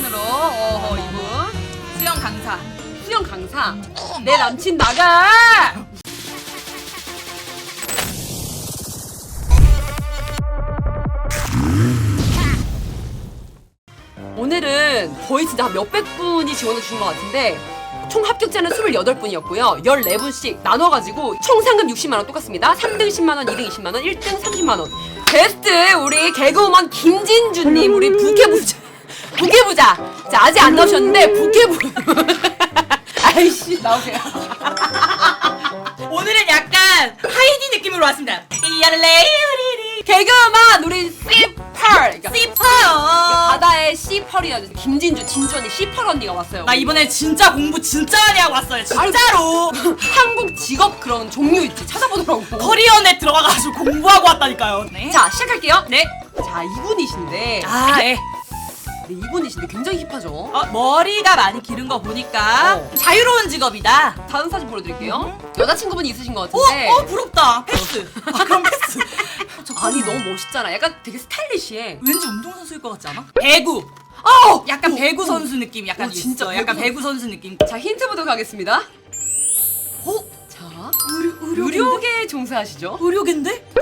패션으로 어, 이분. 수영 강사. 수영 강사? 내 남친 나가! 오늘은 거의 진짜 한 몇백 분이 지원해 주신 것 같은데 총 합격자는 28분이었고요. 14분씩 나눠가지고 총 상금 60만원 똑같습니다. 3등 10만원, 2등 20만원, 1등 30만원. 베스트 우리 개그우먼 김진주님 우리 부캐부자 부캐부자 자 아직 안 나오셨는데 부캐부 아이씨 나오세요 오늘은 약간 하이디 느낌으로 왔습니다. 이야레이리리 개그우먼 우리 씨펄 그러니까 씨퍼요. 바다의 씨펄이야 김진주 진주 언니 씨펄 언니가 왔어요 나 이번에 진짜 공부 진짜 많이 하고 왔어요. 진짜로. 한국 직업 그런 종류 있지 찾아보더라고 커리어넷 들어가가지고 공부하고 왔다니까요. 네. 자 시작할게요 네. 자 이분이신데 아, 네. 네, 이분이신데 굉장히 힙하죠 어, 머리가 많이 기른 거 보니까 어. 자유로운 직업이다. 다음 사진 보여드릴게요 여자친구분이 있으신 것 어, 같은데 어 부럽다. 패스. 아, 그럼 패스. 아니 너무 멋있잖아 약간 되게 스타일리시해 왠지 운동선수일 것 같지 않아? 배구. 어! 약간 어, 배구 어. 선수 느낌 약간 어, 진짜 있어. 약간 배구 배구 선수 느낌. 자 힌트 보도록 하겠습니다 어? 자 의료 의료계 종사하시죠 의료계인데?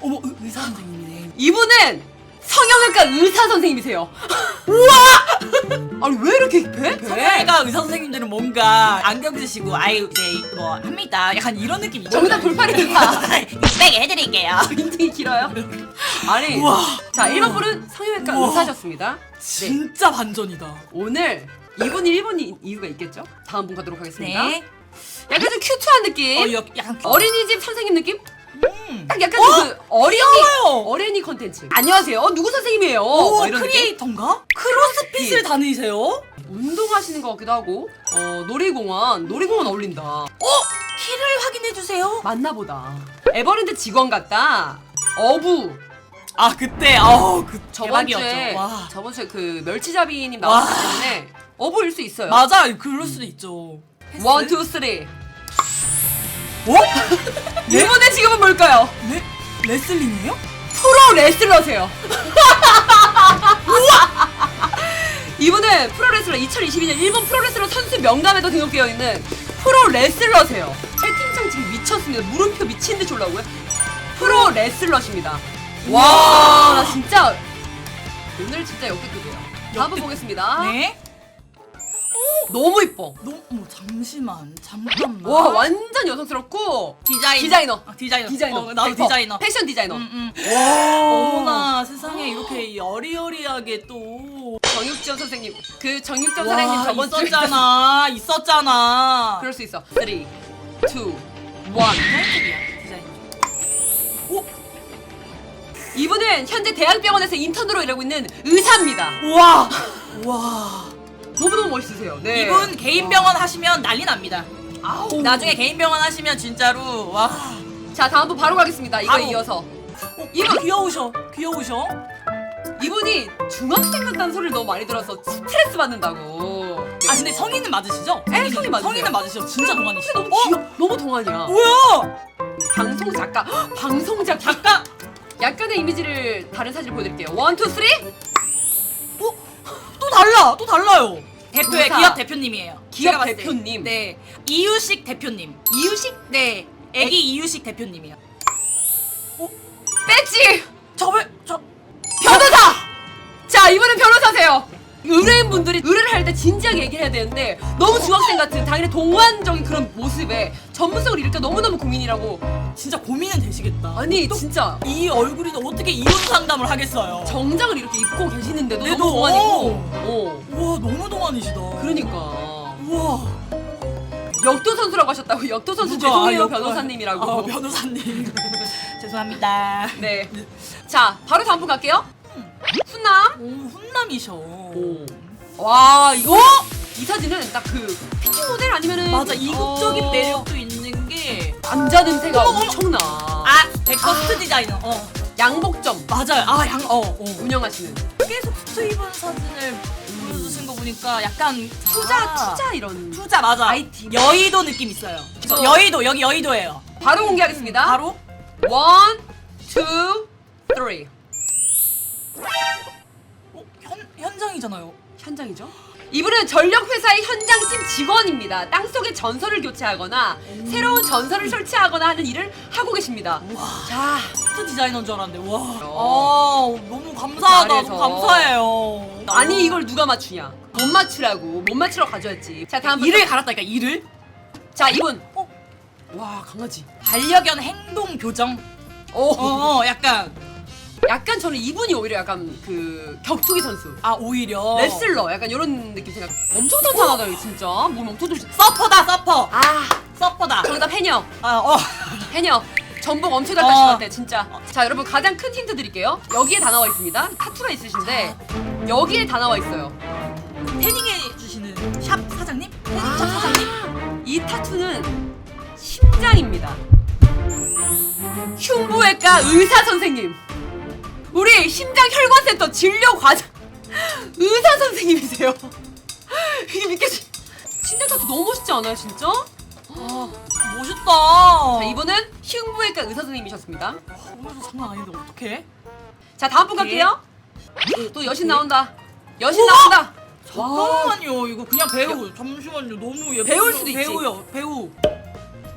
어머 의, 의사 선생님이네. 이분은 성형외과 의사 선생님이세요. 우와! 아니 왜 이렇게 힙해? 성형외과 의사 선생님들은 뭔가 안경 쓰시고 아유 이제 뭐 합니다. 약간 이런 느낌 있죠. 정답 돌팔이니까 빼게 해드릴게요. 인팅이 길어요. 아니, 우와. 자 1번 분은 성형외과 우와. 의사셨습니다. 네, 진짜 반전이다. 오늘 이분이 1번이 이유가 있겠죠? 다음 분 가도록 하겠습니다. 네. 약간 좀 큐트한 느낌. 어, 여, 약간 어린이집 선생님 느낌? 음. 딱 약간 어? 그 어린이 귀여워요. 어린이 컨텐츠. 안녕하세요. 어, 누구 선생님이에요? 오뭐 이런 느낌? 크리에이터인가? 크로스핏을 예. 다니세요? 운동하시는 것 같기도 하고. 어 놀이공원 놀이공원 어울린다. 어? 키를 확인해 주세요. 맞나 보다. 에버랜드 직원 같다. 어부. 아 그때 어그 저번 대박이었죠. 주에 와. 저번 주에 그 멸치잡이님 와. 나왔기 때문에 어부일 수 있어요. 맞아 그럴 수도 있죠. 패스? 원, 투, 쓰리. 어? 이분의 직업은 뭘까요? 레 레슬링이에요? 프로 레슬러세요. 이분은 프로레슬러 2022년 일본 프로레슬러 선수 명단에도 등록되어 있는 프로 레슬러세요. 채팅창 지금 미쳤습니다. 물음표 미친 듯이 올라오고요. 프로 레슬러십니다. 와, 나 진짜 오늘 진짜 역대급이에요. 다음 번 보겠습니다. 네. 너무 이뻐. 너무 어머, 잠시만 잠깐만. 와, 완전 여성스럽고 디자이너. 디자이너. 아, 디자이너. 디자이너. 어, 나도. 디자이너. 패션 디자이너. 음, 음. 어머나 세상에 이렇게 여리여리하게 또. 정육점 선생님. 그 정육점 와, 선생님 저번 주에 있었잖아. 있었잖아. 그럴 수 있어. 3, 2, 1. 디자이너야 디자이너. 오. 이분은 현재 대학병원에서 인턴으로 일하고 있는 의사입니다. 우와. 와. 너무너무 멋있으세요. 네. 이분 개인 병원 하시면 난리 납니다. 아우. 나중에 개인 병원 하시면 진짜로 와. 자, 다음 분 바로 가겠습니다. 이거에 바로. 이어서. 어, 이분. 귀여우셔. 귀여우셔. 이분이 중학생 같다는 소리를 너무 많이 들어서 스트레스 받는다고. 네. 아 근데 성인은 맞으시죠? 네, 성인 맞으세요. 성인은 맞으시죠? 진짜 동안이시죠? 너무 귀여 너무 동안이야. 뭐야? 방송 작가. 헉, 방송 작가. 작가. 약간의 이미지를 다른 사진 보여드릴게요. 원, 투, 쓰리. 어? 또 달라. 또 달라요. 대표의 의사. 기업 대표님이에요. 기업 제가 봤을 때. 대표님. 네. 이유식 대표님. 이유식 네. 애기 이유식 대표님이요. 배지. 저를 저 변호사! 자, 이분은 변호사세요. 의뢰인분들이 의뢰를 할 때 진지하게 얘기해야 되는데 너무 중학생 같은 당연히 동안적인 그런 모습에 전문성을 잃을 때 너무너무 고민이라고 진짜 고민은 되시겠다. 아니 또 진짜 이 얼굴이 어떻게 이혼 상담을 하겠어요? 정장을 이렇게 입고 계시는데도 그래도, 너무 동안이고 어 우와 너무 동안이시다. 그러니까 우와. 역도 선수라고 하셨다고 역도 선수 누가? 죄송해요 아, 변호사님이라고 아, 변호사님. 죄송합니다. 네 자 바로 다음 분 갈게요 훈남 오 훈남이셔. 와 이거 이 사진은 딱 그 피팅 모델 아니면은 맞아 이국적인 어, 매력도 게. 남자 냄새가 어머, 어머. 엄청나 아 백커스트 디자이너. 어 양복점 맞아요. 아 양 어. 어. 운영하시는 계속 수트 입은 사진을 보여주신 거 보니까 약간 투자 아, 투자 이런 투자 맞아. IT. 여의도 느낌 있어요. 어. 여의도 여기 여의도예요. 바로 공개하겠습니다 바로 원, 투, 쓰리 어, 현 현장이잖아요. 현장이죠? 이분은 전력회사의 현장팀 직원입니다. 땅속에 전선을 교체하거나 새로운 전선을 설치하거나 하는 일을 하고 계십니다. 와, 자, 소프트 디자이너인 줄 알았는데 와. 어. 아, 너무 감사하다. 잘해서. 너무 감사해요. 아니 이걸 누가 맞추냐? 못 맞추라고. 못 맞추러 가져왔지. 자, 다음 이를 갈았다니까 이를. 자, 이분. 어? 와, 강아지. 반려견 행동 교정. 오. 어, 약간 약간 저는 이분이 오히려 약간 그 격투기 선수. 아 오히려 레슬러 약간 이런 느낌 생각. 엄청 탄탄하다 이거 진짜. 몸 엄청 좋. 서퍼다 서퍼. 아, 서퍼다. 정답 해녀. 아, 어. 해녀. 전복 엄청 잘 어. 것 같아 진짜. 자 여러분 가장 큰 힌트 드릴게요. 여기에 다 나와 있습니다. 타투가 있으신데 여기에 다 나와 있어요. 태닝해 주시는 샵 사장님? 태닝 아. 샵 사장님? 이 타투는 심장입니다. 흉부외과 의사 선생님. 우리 심장 혈관센터 진료 과장 의사 선생님이세요. 이게 믿겨지. 타투 너무 멋있지 않아요, 진짜? 아, 멋있다. 자, 이분은 흉부외과 의사 선생님이셨습니다. 오늘도 장난 아닌데 어떡해? 자, 다음 분 네. 갈게요. 또 여신 나온다. 여신! 나온다. 잠깐만요. 이거 그냥 배우. 잠시만요. 너무 예뻐. 배우일 수도 있지. 배우요. 배우.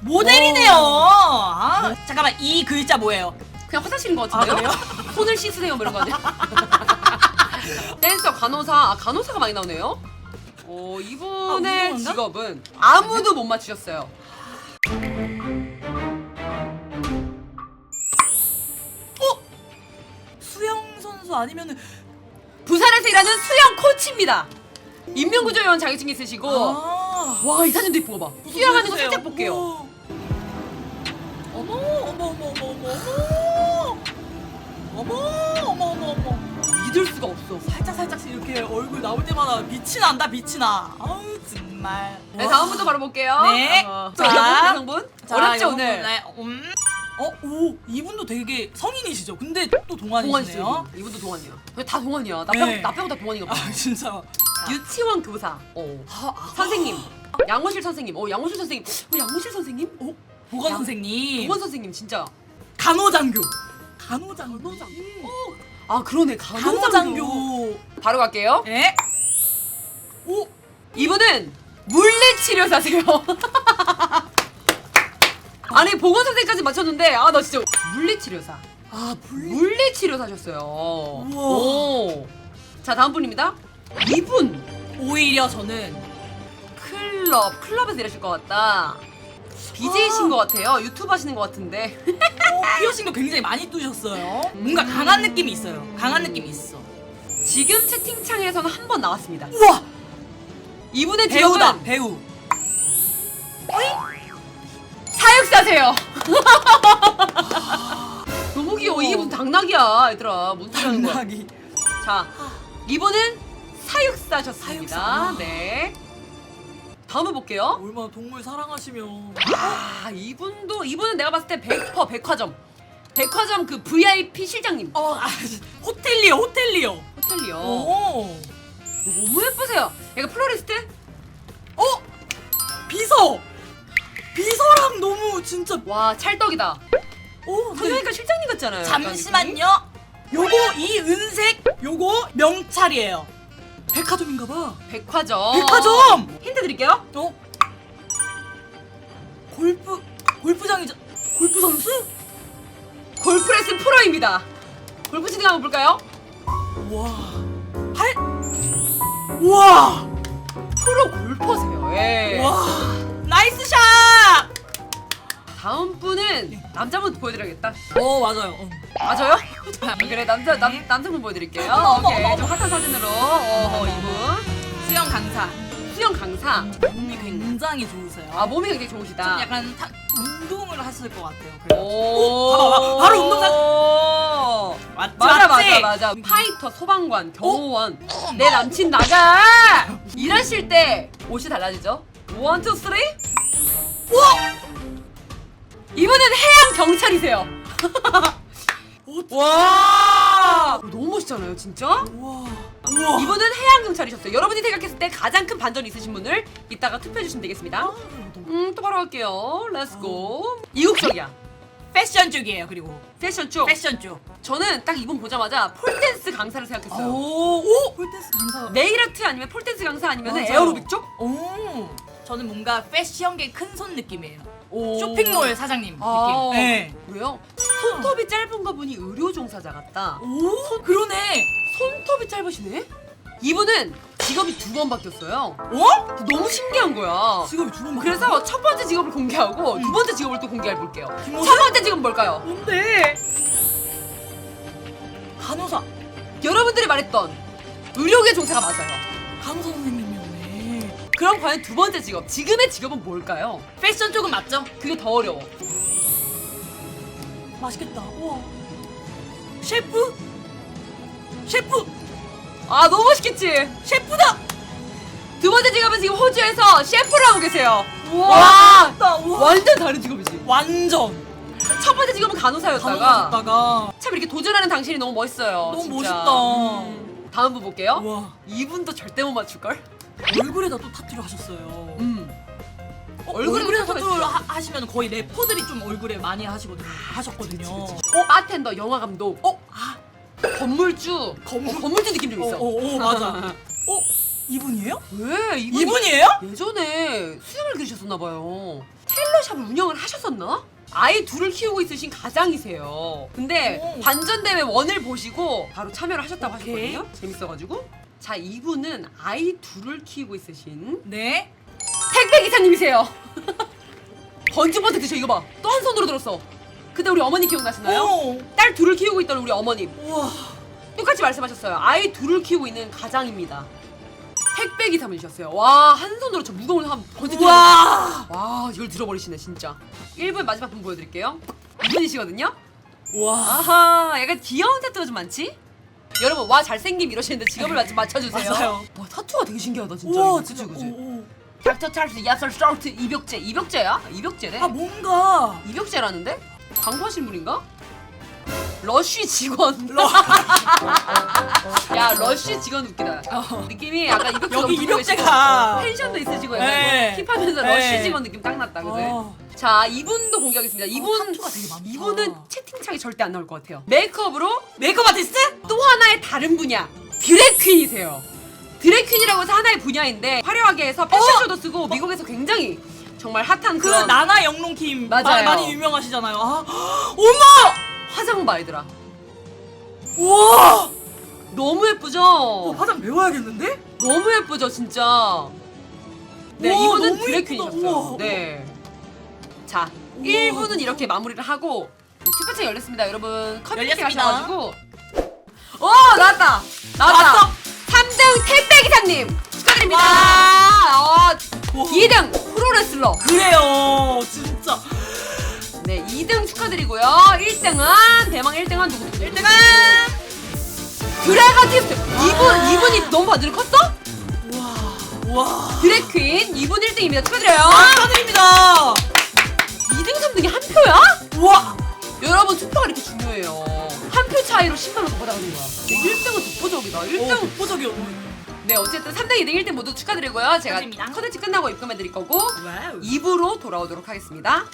모델이네요. 아, 잠깐만 이 글자 뭐예요? 그냥 화장실인 것 같은데요? 아, 손을 씻으세요, 뭐 이런 거 아니야? 댄서, 간호사, 아, 간호사가 많이 나오네요. 어, 이분의 아, 운동한가? 직업은 아무도 못 맞추셨어요. 수영 선수 아니면은 부산에서 일하는 수영 코치입니다. 인명구조요원 자격증 있으시고, 아. 와, 이 사진도 이쁜 거 봐. 수영하는 거 살짝 볼게요. 어머 어머 어머 어머 어머 어머 어머 어머 어머 믿을 수가 없어. 살짝 살짝씩 이렇게 얼굴 나올 때마다 빛이 난다 빛이 나 아우 정말 네, 다음부터 바로 볼게요. 네. 어, 자. 자. 자, 어렵죠, 여러분, 오늘? 네, 음. 어, 오, 이분도 되게 성인이시죠? 근데 또. 동안이시네요. 이분. 이분도 동안이야. 근데 다 동안이야. 나, 네. 빼고, 나 빼고 다 동안이가 봐. 아, 진짜. 유치원 교사. 어. 아, 아, 선생님. 양호실 선생님. 어, 양호실 선생님. 어, 양호실 선생님? 어? 보건 양- 선생님. 보건 선생님 진짜. 간호장교. 간호장교. 간호장교. 어, 아, 그러네. 간호장교. 간호장교. 바로 갈게요. 예. 오, 이분은 물리치료사세요. 아니, 보건 선생님까지 맞췄는데 아, 나 진짜 물리치료사. 아, 분리. 물리치료사셨어요. 우와. 오. 자, 다음 분입니다. 이분 오히려 저는 클럽 클럽에서 일하실 것 같다. BJ신 아. 것 같아요. 유튜브 하시는 것 같은데. 어, 피어싱도 굉장히 많이 뚜셨어요. 뭔가 강한 느낌이 있어요. 강한 느낌이 있어. 지금 채팅창에서는 한 번 나왔습니다. 우와! 이분의 배우다, 직업은 배우. 사육사세요. 너무 귀여워. 이게 무슨 당나귀야, 얘들아. 무슨 소리 하는 거야. 당나귀. 자, 이분은 사육사셨습니다. 사육사. 네. 다음을 볼게요. 얼마나 동물 사랑하시면. 아, 이분도 이분은 내가 봤을 때100% 백화점. 백화점 그 VIP 실장님. 어, 아, 호텔리어, 호텔리어. 호텔리요. 오. 너무 예쁘세요. 약간 플로리스트? 어? 비서! 비서랑 너무 진짜. 와, 찰떡이다. 오, 근데 그러니까 실장님 같잖아요. 약간 잠시만요. 요거 이 은색 요거 명찰이에요. 백화점인가 봐. 느낌이. 백화점. 백화점! 힌트 드릴게요. 어? 골프 골프장이자 골프 선수? 골프레슨 프로입니다. 골프 치는 거 한번 볼까요? 와. 할 와. 프로 골퍼세요. 다음 분은 남자분 보여드려야겠다. 어, 맞아요. 어. 맞아요? 그래 남자 남 남자분 보여드릴게요. 어머, 오케이 어머, 좀 핫한 사진으로. 어, 이분 수영 강사. 수영 강사. 몸이 굉장히 좋으세요. 아 몸이 굉장히 좀 좋으시다. 약간 타, 운동을 하실 것 같아요. 그래서. 오. 봐봐, 봐봐. 바로 운동장. 맞지, 맞아? 맞아 맞아. 파이터, 소방관, 경호원. 내 남친 나가. 일하실 때 옷이 달라지죠. 원, 투, 쓰리. 와. 이분은 해양 경찰이세요. 어, 와. 너무 멋있잖아요, 진짜. 우와. 우와. 이분은 해양 경찰이셨어요. 여러분이 생각했을 때 가장 큰 반전이 있으신 분을 이따가 투표해 주시면 되겠습니다. 음, 또 바로 할게요. 렛츠고. 이국적이야. 패션 쪽이에요. 그리고 패션 쪽. 패션 쪽. 저는 딱 이분 보자마자 폴댄스 강사를 생각했어요. 오, 오, 폴댄스 강사. 네일 아트 아니면 폴댄스 강사 아니면 맞아요. 에어로빅 쪽? 오, 저는 뭔가 패션계 큰 손 느낌이에요. 오. 쇼핑몰 사장님 아, 느낌. 네. 왜요? 손톱이 짧은 거 보니 의료 종사자 같다. 오, 그러네. 손톱이 짧으시네? 이분은 직업이 두 번 바뀌었어요. 어? 너무 신기한 거야. 직업이 두번 그래서 첫 번째 직업을 공개하고 두 번째 직업을 또 공개해 볼게요. 첫 번째 직업은 뭘까요? 뭔데? 간호사. 여러분들이 말했던 의료계 종사가 맞아요. 간호사 선생님이었네. 그럼 과연 두 번째 직업, 지금의 직업은 뭘까요? 패션 쪽은 맞죠? 그게 더 어려워. 맛있겠다. 우와. 셰프? 셰프? 아 너무 맛있겠지? 셰프다! 두 번째 직업은 지금 호주에서 셰프를 하고 계세요. 우와. 와, 맛있다. 우와. 완전 다른 직업이지. 완전. 첫 번째 직업은 간호사였다가 간호사였다가. 참 이렇게 도전하는 당신이 너무 멋있어요. 너무 진짜. 멋있다. 음. 다음 분 볼게요. 우와. 이분도 절대 못 맞출 걸. 얼굴에다 또 타투를 하셨어요. 음. 어, 얼굴에도 얼굴에다 타투를. 하, 하시면 거의 래퍼들이 좀 얼굴에 많이 하시거든요. 하셨거든요. 어, 바텐더, 영화 감독, 어, 아, 건물주, 건물- 어, 건물주 느낌 좀 있어. 어, 어, 어, 맞아. 어? 이분이에요? 왜 이분 이분이에요? 예전에 수영을 그리셨었나 봐요. 테일러샵을 운영을 하셨었나? 아이 둘을 키우고 있으신 가장이세요. 근데 오. 반전 대회 원을 보시고 바로 참여를 하셨다고 오케이. 하셨거든요. 재밌어가지고. 자, 이분은 아이 둘을 키우고 있으신 네. 택배 기사님이세요. 번쩍번쩍 드셔 이거 봐. 또한 손으로 들었어. 그때 우리 어머니 기억나시나요? 오. 딸 둘을 키우고 있던 우리 어머님. 우와. 똑같이 말씀하셨어요. 아이 둘을 키우고 있는 가장입니다. 택배 기사분이셨어요. 와, 한 손으로 저 무거운 한 들어. 우와. 와, 이걸 들어버리시네, 진짜. 1분 마지막 분 보여드릴게요. 이분이시거든요? 우와. 아하, 약간 귀여운 타투가 좀 많지? 여러분, 와, 잘생김 이러시는데 직업을 맞, 맞춰주세요. 맞아요. 와, 타투가 되게 신기하다, 진짜. 우와, 이거. 그치, 그치? 오, 오. 닥터 찰스, 야설, 샤우트, 이벽제. 이벽제야? 이벽제래? 아 뭔가 이벽제라는데? 광고하신 분인가? 러쉬 직원. 야, 러쉬 직원 웃기다. 느낌이 약간 이벽제 어. 여기. 있고, 펜션도 있으시고 약간 네. 힙하면서 네. 러쉬 직원 느낌 딱 났다, 그지? 어. 자, 이분도 공개하겠습니다. 이분 타투가 되게 많다. 이분은 채팅창에 절대 안 나올 것 같아요. 메이크업으로 메이크업 아티스트? 또 하나의 다른 분야 드래퀸이세요. 드래퀸이라고 해서 하나의 분야인데 화려하게 해서 패션쇼도 쓰고 미국에서 굉장히 정말 핫한 그 그런 나나 영롱킴 맞아요. 마- 많이 유명하시잖아요. 아, 어머! 화장 봐 얘들아. 우와! 너무 예쁘죠? 어, 화장 배워야겠는데? 너무 예쁘죠 진짜. 네 우와, 이분은 너무 드래퀸이셨어요. 우와. 네. 자 우와. 1부는 이렇게 마무리를 하고 네, 투표창 열렸습니다 여러분 커뮤니티 열렸습니다. 가셔가지고 오 나왔다 나왔다 나왔어? 3등 택배 기사님 축하드립니다 와. 어, 2등 프로레슬러 그래요, 진짜. 네 2등 축하드리고요 1등은 대망 1등은 누구 1등은 드래곤티스트 이분 이분이 너무 바늘 컸어? 우와, 우와. 드래퀸 이분 1등입니다 축하드려요 축하드립니다. 2등 3등이 한 표야? 우와. 여러분 투표가 이렇게 중요해요. 한 표 차이로 10만 원 더 받아가는 거야. 1등은 독보적이다. 1등. 어, 독보적이었네. 네 어쨌든 3등, 2등, 1등 모두 축하드리고요. 제가. 컨텐츠 끝나고 입금해 드릴 거고 와우. 2부로 돌아오도록 하겠습니다.